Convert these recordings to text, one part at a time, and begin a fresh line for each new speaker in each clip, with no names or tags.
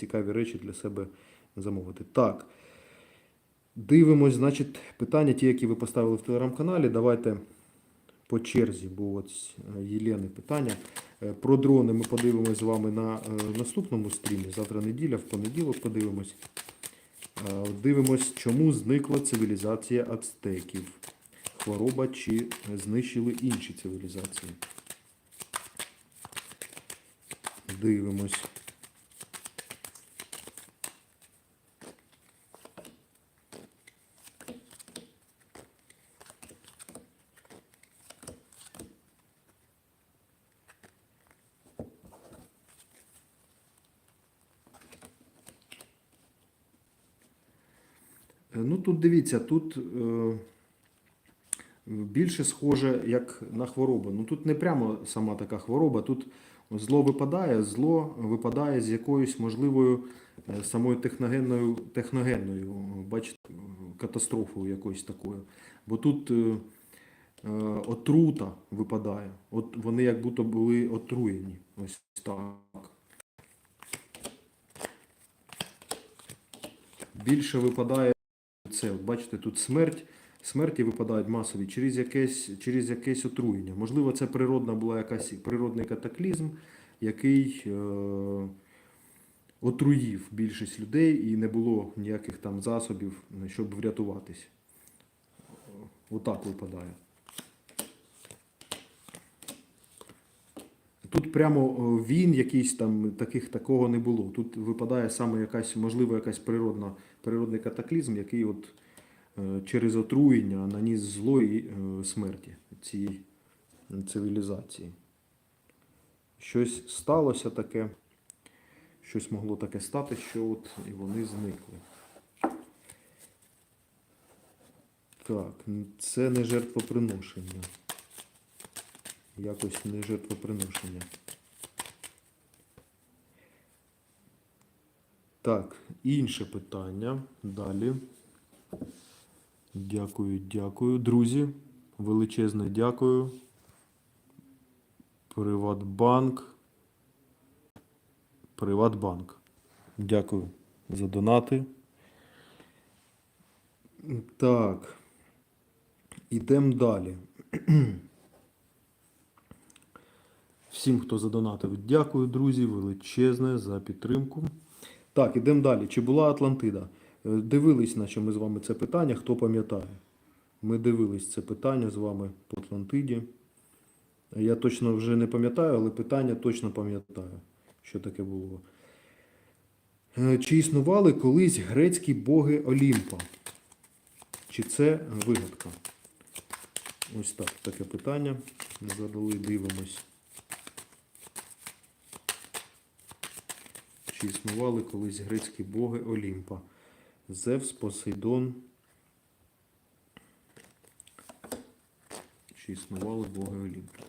цікаві речі для себе замовити. Так. Дивимось, значить, питання, ті, які ви поставили в телеграм-каналі. Давайте по черзі, бо от е, Єлени питання. Е, Про дрони ми подивимось з вами на е, наступному стрімі. Завтра неділя, в понеділок подивимось. Дивимось, чому зникла цивілізація ацтеків. Хвороба чи знищили інші цивілізації. Дивимось. Ну тут дивіться, тут е, більше схоже як на хворобу. Ну тут не прямо сама така хвороба, тут зло випадає, зло випадає з якоюсь можливою е, самою техногенною, техногенною, бачите, катастрофою якоюсь такою. Бо тут е, отрута випадає. От вони як будто були отруєні. Ось так. Більше випадає це, от бачите, тут смерть. Смерті випадають масові через якесь, через якесь отруєння. Можливо, це природна була якась природний катаклізм, який е, отруїв більшість людей і не було ніяких там засобів, щоб врятуватись. Отак випадає. Тут прямо е, він якийсь там таких такого не було. Тут випадає саме якась, можливо, якась природна, природний катаклізм, який от е, через отруєння наніс зло і е, смерті цій цивілізації. Щось сталося таке, щось могло таке стати, що от і вони зникли. Так, це не жертвоприношення. Якось не жертвоприношення. Так, інше питання. Далі. Дякую, дякую. Друзі, величезне дякую. Приватбанк. Приватбанк. Дякую за донати. Так. Ідемо далі. Всім, хто задонатив, дякую, друзі, величезне за підтримку. Так, ідемо далі. Чи була Атлантида? Е, Дивились, наче ми з вами це питання, хто пам'ятає. Ми дивились це питання з вами по Атлантиді. Я точно вже не пам'ятаю, але питання точно пам'ятаю, що таке було. Е, Чи існували колись грецькі боги Олімпа? Чи це вигадка? Ось так, таке питання. Задали, дивимось. Чи існували колись грецькі боги Олімпа? Зевс, Посейдон. Чи існували боги Олімпа?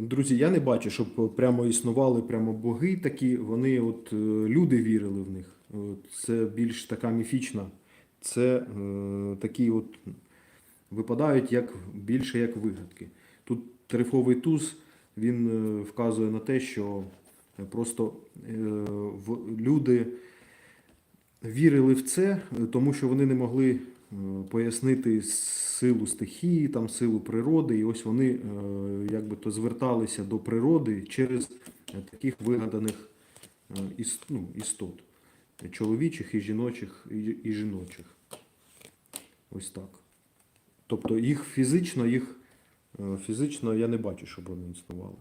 Друзі, я не бачу, щоб прямо існували прямо боги такі. Вони от е, люди вірили в них. Це більш така міфічна. Це е, такі от випадають як більше як вигадки. Тут трифовий туз він е, вказує на те, що просто е, в, люди вірили в це, е, тому що вони не могли е, пояснити силу стихії, там, силу природи, і ось вони е, якби то зверталися до природи через е, таких вигаданих е, ну, істот. Чоловічих і жіночих, і, жіночих. Ось так. Тобто їх фізично, їх е, фізично я не бачу, щоб вони існували.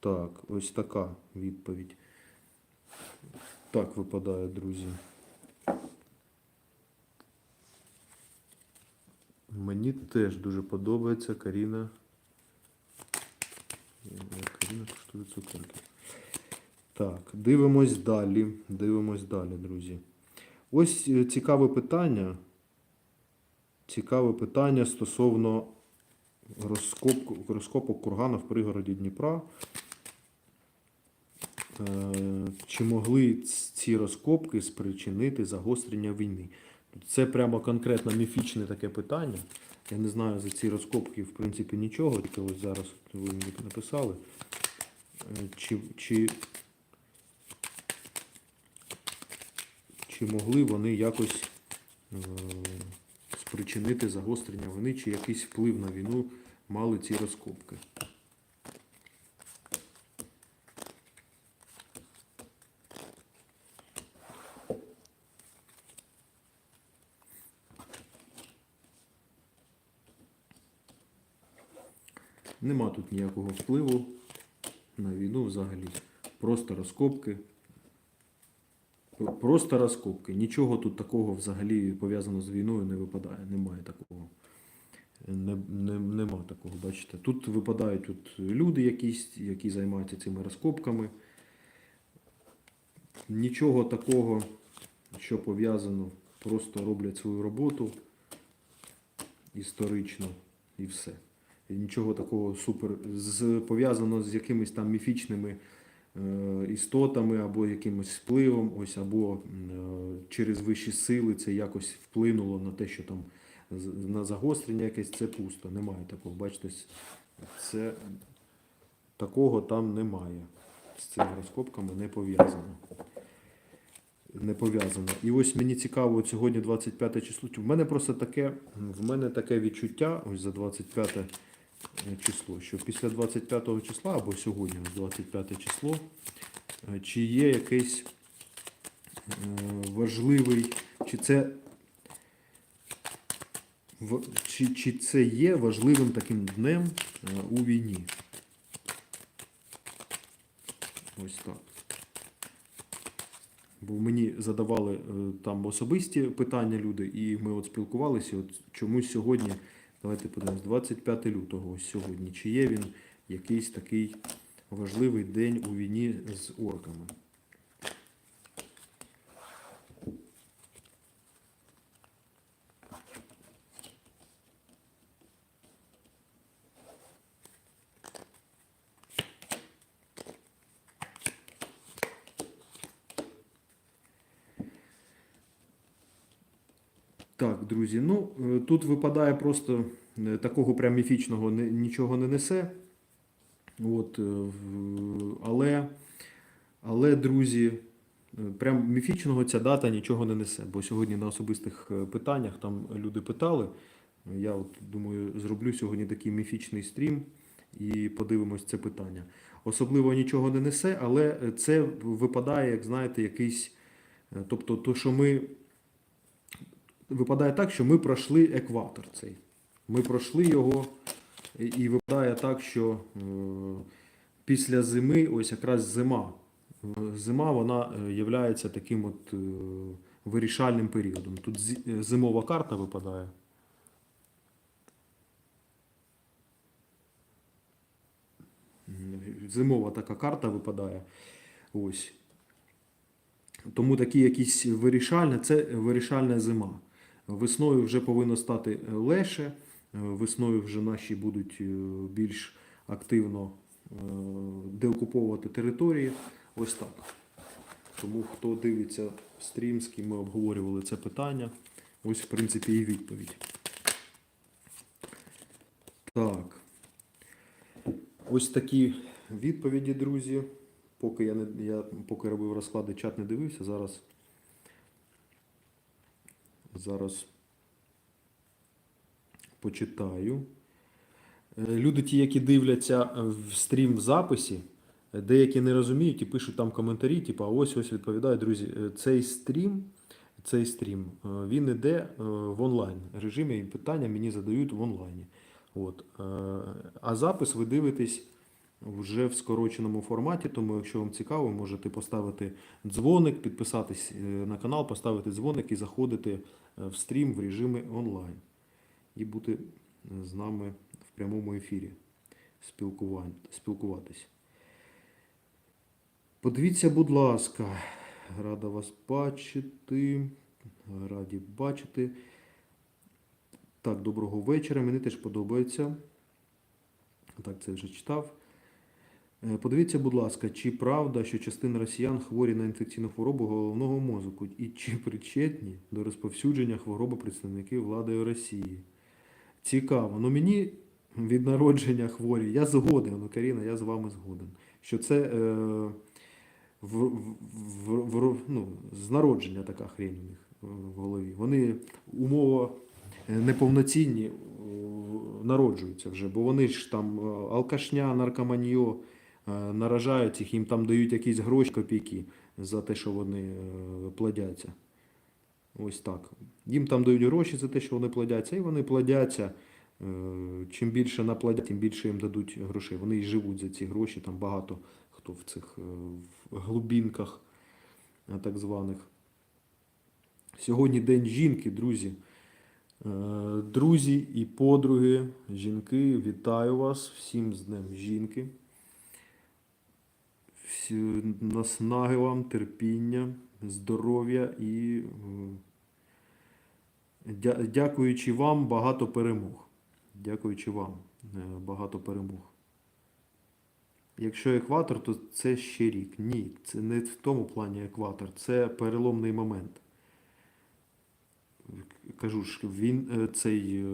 Так, ось така відповідь. Так випадає, друзі. Мені теж дуже подобається Каріна. Каріна коштує цукерки. Так, дивимось далі. Дивимось далі, друзі. Ось е, цікаве питання. цікаве питання стосовно розкопок кургана в пригороді Дніпра. Е, Чи могли ці розкопки спричинити загострення війни? Це прямо конкретно міфічне таке питання. Я не знаю за ці розкопки, в принципі, нічого, тільки ось зараз ви мені написали. Е, Чи, чи, чи могли вони якось е, спричинити загострення війни, чи якийсь вплив на війну мали ці розкопки? Нема тут ніякого впливу на війну взагалі. Просто розкопки. Просто розкопки. Нічого тут такого взагалі пов'язано з війною не випадає. Немає такого. Не, не, нема такого, бачите. Тут випадають от люди якісь, які займаються цими розкопками. Нічого такого, що пов'язано, просто роблять свою роботу історично і все. Нічого такого супер пов'язано з якимись там міфічними е, істотами або якимось впливом, ось, або е, через вищі сили це якось вплинуло на те, що там на загострення якесь це пусто. Немає такого. Бачите, це такого там немає. З цими розкопками не пов'язано. Не пов'язано. І ось мені цікаво, от сьогодні 25 число. В мене просто таке, в мене таке відчуття, ось за 25 число, що після 25 числа або сьогодні, 25 число, е, чи є якийсь е, важливий, чи це чи, чи це є важливим таким днем е, у війні? Ось так. Бо мені задавали там особисті питання люди, і ми от спілкувалися. От чомусь сьогодні, давайте подивимось, 25 лютого, ось сьогодні. Чи є він якийсь такий важливий день у війні з орками? Так, друзі, ну е, тут випадає просто е, такого прям міфічного нічого не несе. От, е, але, але, друзі, прям міфічного ця дата нічого не несе. Бо сьогодні на особистих питаннях там люди питали. Я от думаю, зроблю сьогодні такий міфічний стрім і подивимось це питання. Особливо нічого не несе, але це випадає, як знаєте, якийсь. Тобто, то, що ми випадає так, що ми пройшли екватор цей. Ми пройшли його, і- випадає так, що е, після зими, ось якраз зима. Е, Зима вона є таким от е, вирішальним періодом. Тут е, зимова карта випадає. Зимова така карта випадає. Ось. Тому такі якісь вирішальне, це вирішальна зима. Весною вже повинно стати легше, е, весною вже наші будуть е, більш активно е, деокуповувати території. Ось так. Тому хто дивиться стрім, з ким ми обговорювали це питання, ось в принципі і відповідь. Так. Ось такі відповіді, друзі. Поки я не я поки робив розклади, чат не дивився. Зараз. Зараз почитаю. Е, Люди, ті, які дивляться е, в стрім в записі, е, деякі не розуміють і пишуть там коментарі, типу, ось ось відповідаю, друзі. Цей стрім, цей стрім, він іде в онлайн режимі, і питання мені задають в онлайні. От. А запис ви дивитесь вже в скороченому форматі, тому якщо вам цікаво, можете поставити дзвоник, підписатись е, на канал, поставити дзвоник і заходити е, в стрім в режимі онлайн. І бути е, з нами в прямому ефірі спілкуватись. Подивіться, будь ласка, рада вас бачити. Раді бачити. Так, доброго вечора. Мені теж подобається. Так, це вже читав. Е, Подивіться, будь ласка, чи правда, що частина росіян хворі на інфекційну хворобу головного мозку, і чи причетні до розповсюдження хвороби представники влади Росії? Цікаво. Ну мені від народження хворі. Я згоден, ну, Каріна, я з вами згоден. Що це е, в, в, в, в, ну, з народження така хрень у них е, в голові. Вони умово е, неповноцінні народжуються вже, бо вони ж там алкашня, наркоманьо наражають їх, їм там дають якісь гроші копійки за те, що вони е, плодяться. Ось так. Їм там дають гроші за те, що вони плодяться, і вони плодяться. Е, Чим більше наплодять, тим більше їм дадуть грошей. Вони і живуть за ці гроші, там багато хто в цих е, в глубинках е, так званих. Сьогодні День жінки, друзі. Е, Друзі і подруги, жінки, вітаю вас всім з Днем жінки. Наснаги вам, терпіння, здоров'я і е, дя- дякуючи вам багато перемог. Дякуючи вам е, багато перемог. Якщо екватор, то це ще рік. Ні, це не в тому плані екватор, це переломний момент. Кажу ж, він е, цей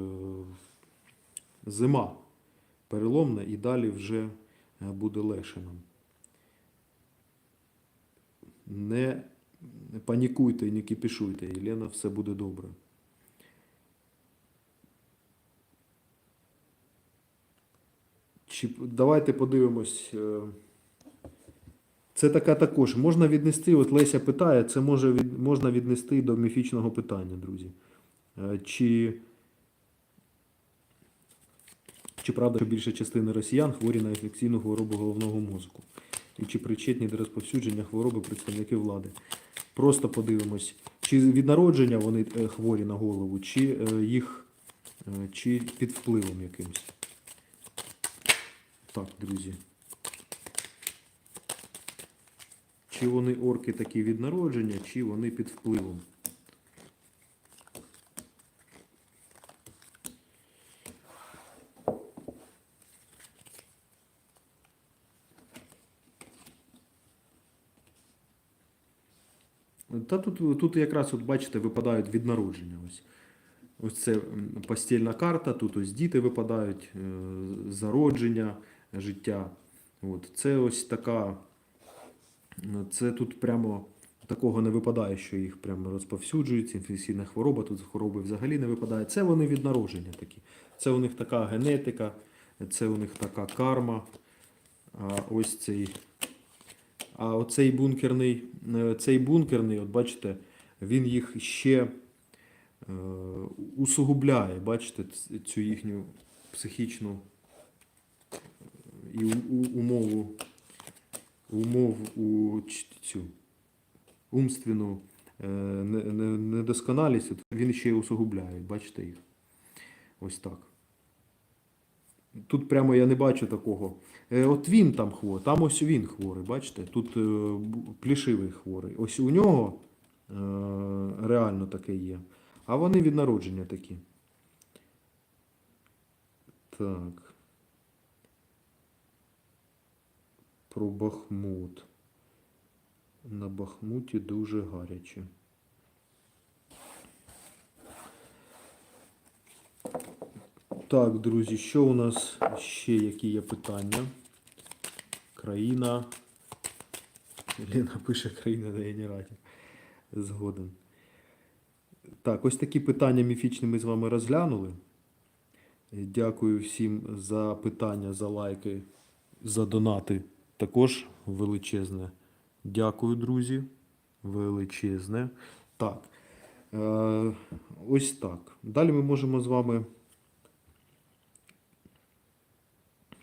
зима переломна і далі вже буде легше нам. Не панікуйте і не кипішуйте, Єлена, все буде добре. Чи, давайте подивимось. е, Це така також. Можна віднести, от Леся питає, це може від, можна віднести до міфічного питання, друзі. Е, Чи, чи правда, що більша частина росіян хворі на інфекційну хворобу головного мозку? І чи причетні до розповсюдження хвороби представники влади? Просто подивимось, чи від народження вони е, хворі на голову, чи е, їх е, чи під впливом якимось. Так, друзі. Чи вони орки такі від народження, чи вони під впливом. Та тут, тут якраз, от бачите, випадають від народження. Ось. Ось це постільна карта, тут ось діти випадають, е, зародження, життя. От. Це ось така. Це тут прямо такого не випадає, що їх прямо розповсюджується, інфекційна хвороба, тут хвороби взагалі не випадає. Це вони від народження такі. Це у них така генетика, це у них така карма. А ось цей. А оцей бункерний, е, цей бункерний, от бачите, він їх ще е, усугубляє, бачите, цю їхню психічну і умову, умову у цю умственну е, не- не- недосконалість, він ще й усугубляє, бачите їх. Ось так. Тут прямо я не бачу такого. Е, От він там хворий, там ось він хворий, бачите? Тут е, плішивий хворий. Ось у нього е, реально таке є. А вони від народження такі. Так. Про Бахмут. На Бахмуті дуже гаряче. Так, друзі, що у нас ще які є питання? Країна. Лена пише країна на генераторі. Згоден. Так, ось такі питання міфічні ми з вами розглянули. Дякую всім за питання, за лайки, за донати. Також величезне. Дякую, друзі. Величезне. Так. Е, ось так. Далі ми можемо з вами.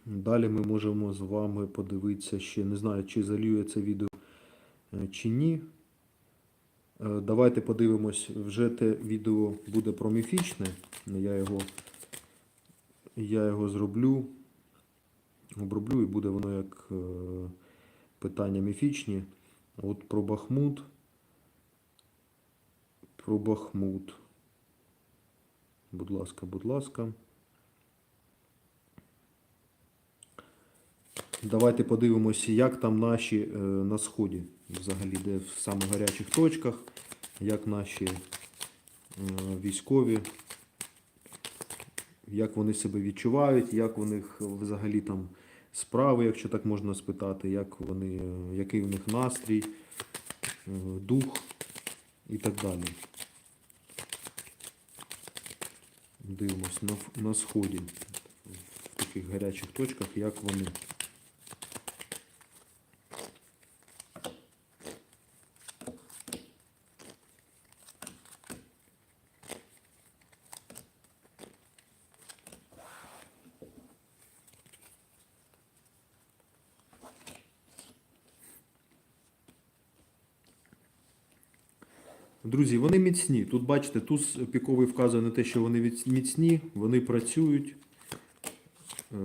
Далі ми можемо з вами подивитися ще, не знаю, чи залює це відео е, чи ні. Е, Давайте подивимось, вже те відео буде про міфічне. Я його, я його зроблю, оброблю і буде воно як е, питання міфічні. От про Бахмут. Про Бахмут. Будь ласка, будь ласка. Давайте подивимося, як там наші е, на сході, взагалі, де в самих гарячих точках, як наші е, військові, як вони себе відчувають, як у них взагалі там справи, якщо так можна спитати, як вони, е, який у них настрій, дух і так далі. Дивимось на, на сході, в таких гарячих точках, як вони. Друзі, вони міцні. Тут бачите, туз піковий вказує на те, що вони міцні, вони працюють. Е,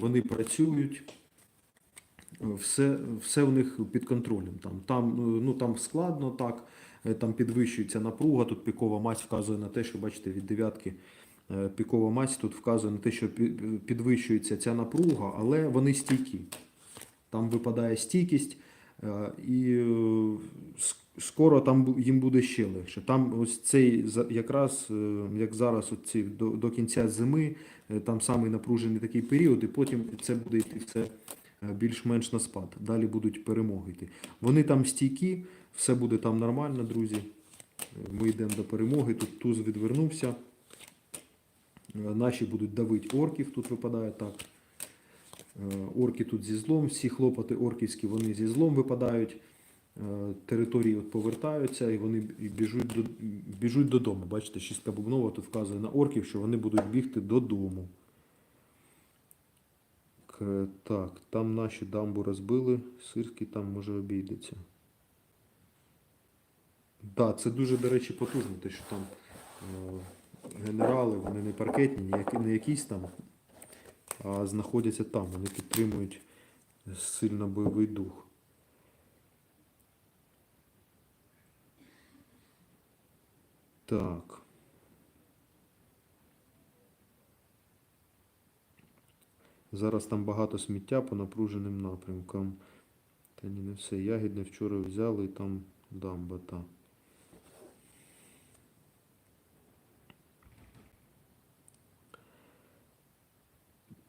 Вони працюють. Все, все в них під контролем. Там, там, ну, там складно так, е, там підвищується напруга, тут пікова мазь вказує на те, що бачите, від дев'ятки е, пікова мазь тут вказує на те, що підвищується ця напруга, але вони стійкі. Там випадає стійкість, і е, скоро там їм буде ще легше. Там ось цей якраз, е, як зараз, от ці, до, до кінця зими, е, там самий напружений такий період, і потім це буде йти все е, більш-менш на спад. Далі будуть перемоги йти. Вони там стійкі, все буде там нормально, друзі. Е, Ми йдемо до перемоги. Тут туз відвернувся. Е, Наші будуть давити орків, тут випадає так. Е, Орки тут зі злом, всі хлопоти орківські вони зі злом випадають. Е, Території от повертаються і вони біжуть, до, біжуть додому. Бачите, шістка бубнова тут вказує на орків, що вони будуть бігти додому. Так, там наші дамбу розбили, сирський там може обійдеться. Так, да, це дуже, до речі, потужно, те, що там е, генерали, вони не паркетні, не, які, не якісь там, а знаходяться там, вони підтримують сильно бойовий дух. Так. Зараз там багато сміття по напруженим напрямкам. Та ні, не все. Ягідне вчора взяли і там дамба та.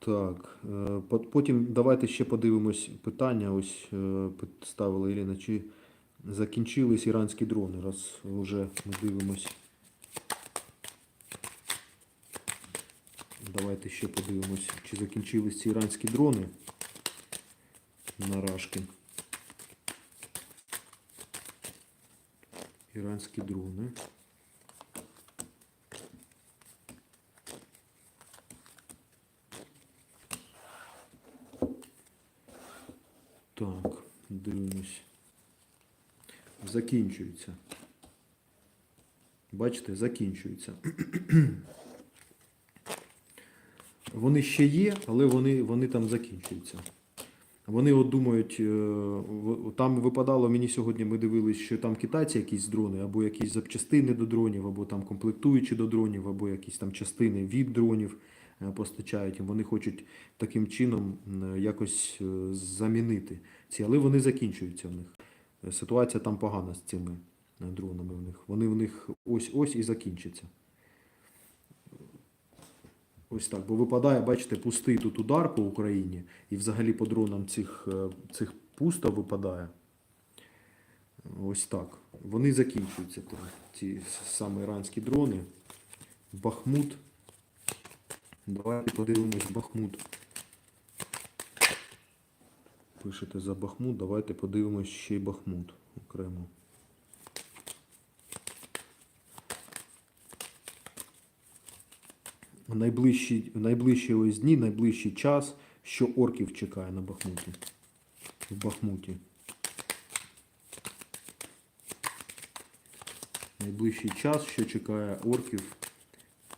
Так, е, потім давайте ще подивимось питання. Ось е, пит- ставила Ірина, чи закінчились іранські дрони, раз вже ми дивимось. Давайте ще подивимось, чи закінчились ці іранські дрони на рашки. Іранські дрони. Так, дивимось. Закінчується. Бачите, закінчується. Вони ще є, але вони, вони там закінчуються. Вони от думають, е, там випадало мені сьогодні, ми дивились, що там китайці якісь дрони, або якісь запчастини до дронів, або там комплектуючі до дронів, або якісь там частини від дронів е, постачають. Вони хочуть таким чином якось е, замінити ці, але вони закінчуються в них. Ситуація там погана з цими е, дронами в них. Вони в них ось-ось і закінчаться. Ось так, бо випадає, бачите, пустий тут удар по Україні, і взагалі по дронам цих, е, цих пусто випадає. Ось так. Вони закінчуються, то, ці саме іранські дрони. Бахмут. Давайте подивимось Бахмут. Пишете за Бахмут, давайте подивимось ще й Бахмут окремо. Найближчі, в найближчі ось дні, найближчий час, що орків чекає на Бахмуті. В Бахмуті. Найближчий час, що чекає орків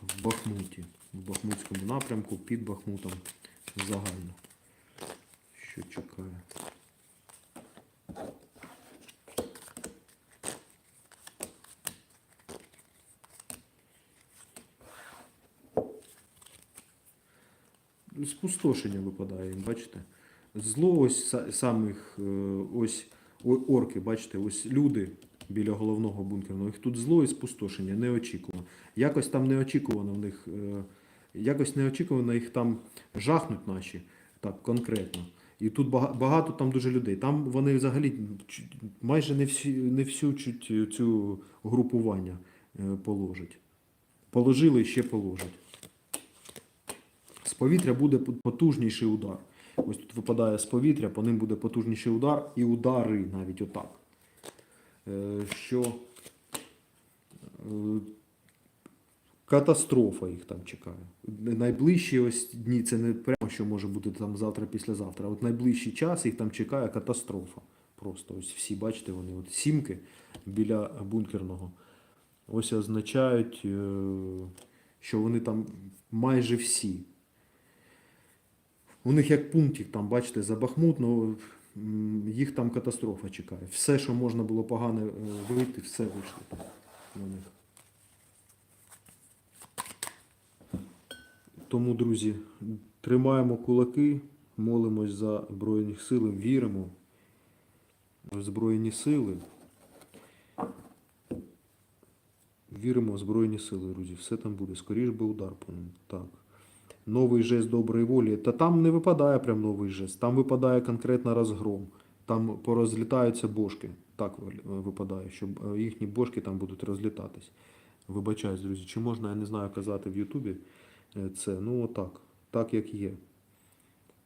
в Бахмуті. В Бахмутському напрямку під Бахмутом загально. Що чекає. спустошення випадає, бачите? Зло ось самих е, ось орки, бачите, ось люди біля головного бункерного. Їх тут зло і спустошення, неочікувано. Якось там неочікувано в них, е, якось неочікувано їх там жахнуть наші, так, конкретно. І тут багато там дуже людей. Там вони взагалі майже не всі не всю чуть цю групування е, положать. Положили і ще положать. З повітря буде потужніший удар. Ось тут випадає з повітря, по ним буде потужніший удар і удари навіть отак. Е, Що е, катастрофа їх там чекає. Найближчі ось дні це не прямо, що може бути там завтра, післязавтра. От найближчий час їх там чекає катастрофа. Просто ось всі, бачите, вони от сімки біля бункерного. Ось означають, е, що вони там майже всі. У них як пунктик, там, бачите, за Бахмут, ну, їх там катастрофа чекає. Все, що можна було погане е, вийти, все вийшло на них. Тому, друзі, тримаємо кулаки, молимось за Збройні Сили, віримо в Збройні Сили. Віримо в Збройні Сили, друзі. Все там буде. Скоріш би удар по ним. Так. Новий жест доброї волі. Та там не випадає прям новий жест. Там випадає конкретно розгром. Там порозлітаються бошки. Так випадає, що е, їхні бошки там будуть розлітатись. Вибачаюсь, друзі, чи можна, я не знаю, казати в Ютубі це. Ну, отак. Так, як є.